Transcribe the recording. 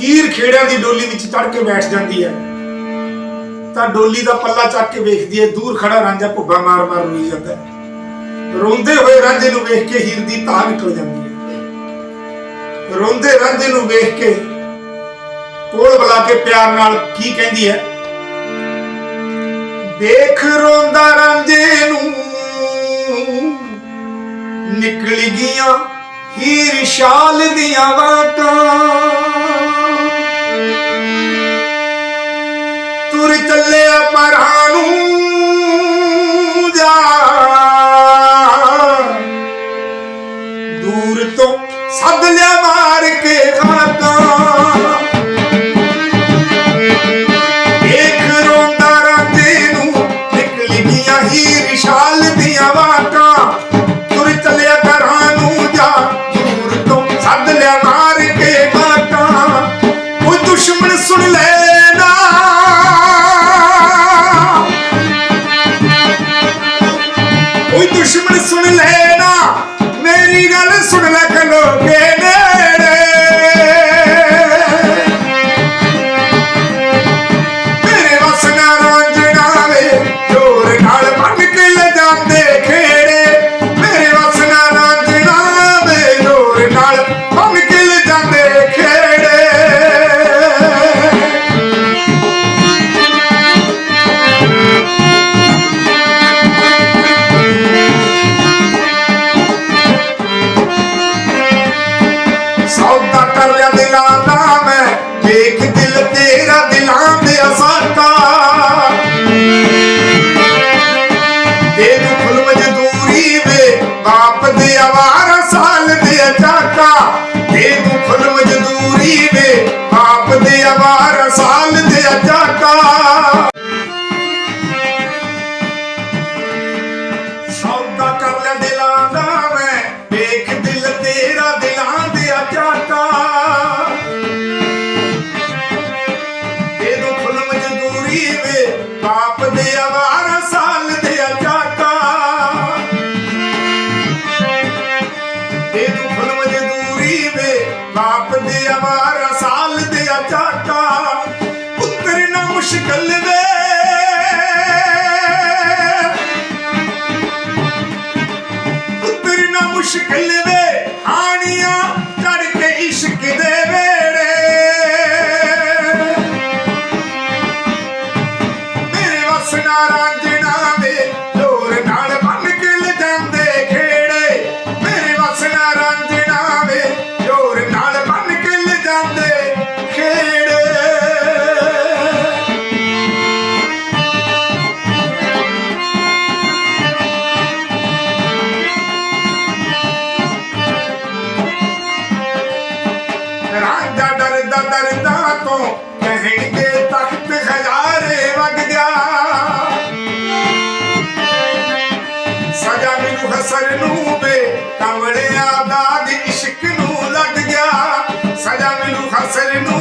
ਹੀਰ ਖੇੜਿਆਂ ਦੀ ਡੋਲੀ ਵਿੱਚ ਚੜ ਕੇ ਬੈਠ ਜਾਂਦੀ ਹੈ। ਤਾਂ ਡੋਲੀ ਦਾ ਪੱਲਾ ਚੱਕ ਕੇ ਵੇਖਦੀ ਹੈ, ਦੂਰ ਖੜਾ ਰਾਂਝਾ ਭੁੱਬਾ ਮਾਰ ਮਾਰ ਰੋਈ ਜਾਂਦਾ ਹੈ। ਰੋਂਦੇ ਹੋਏ ਰਾਂਝੇ ਨੂੰ ਵੇਖ ਕੇ ਹੀਰ ਦੀ ਤਾਹ ਨਿਕਲ ਜਾਂਦੀ ਹੈ। ਰੋਂਦੇ ਰਾਂਝੇ ਨੂੰ ਵੇਖ ਕੇ ਕੋਲ ਬੁਲਾ ਕੇ ਪਿਆਰ ਨਾਲ ਕੀ ਕਹਿੰਦੀ ਹੈ? ਦੇਖ ਰੋਂਦਾ ਰਾਂਝੇ ਨੂੰ, ਨਿਕਲ ਗਈਆਂ ਹੀਰ ਸ਼ਾਲ ਦੀਆਂ ਵਾਕਾਂ ਤੁਰ ਚੱਲਿਆ ਪਰਾਂ ਨੂੰ ਜਾ। ਦੂਰ ਤੋਂ ਸੱਦ ਲਿਆ ਮਾਰ ਕੇ ਖਾਕਾਂ ਦੇ ਦੂ ਮਜਦੂਰੀ ਵੇ ਬਾਪ ਦੇ ਆਵਾਰਾ ਮੁਸ਼ਕਲ ਵੇ ਪੁੱਤਰ ਨਾ ਮੁਸ਼ਕਿਲ ਵੇ ਹਾਣੀਆਂ ਚੜ ਕੇ ਇਸ਼ਕ ਦੇ ਵੇੜੇ। ਮੇਰੇ ਵਸ ਨਾ ਰਾਂਝਣਾ ਰਾਂਝਾ ਡਰਦਾ ਡਰਦਾ ਤੋਂ ਕਹਿਣਗੇ ਤਖਤ ਖਜ਼ਾਰੇ ਵਗ ਗਿਆ। ਸਜਾ ਮੈਨੂੰ ਹਸਰ ਨੂੰ ਬੇ ਕਮਲਿਆ ਦਾਗ ਇਸ਼ਕ ਨੂੰ ਲੱਗ ਗਿਆ। ਸਜਾ ਮੈਨੂੰ ਹਸਰ ਨੂੰ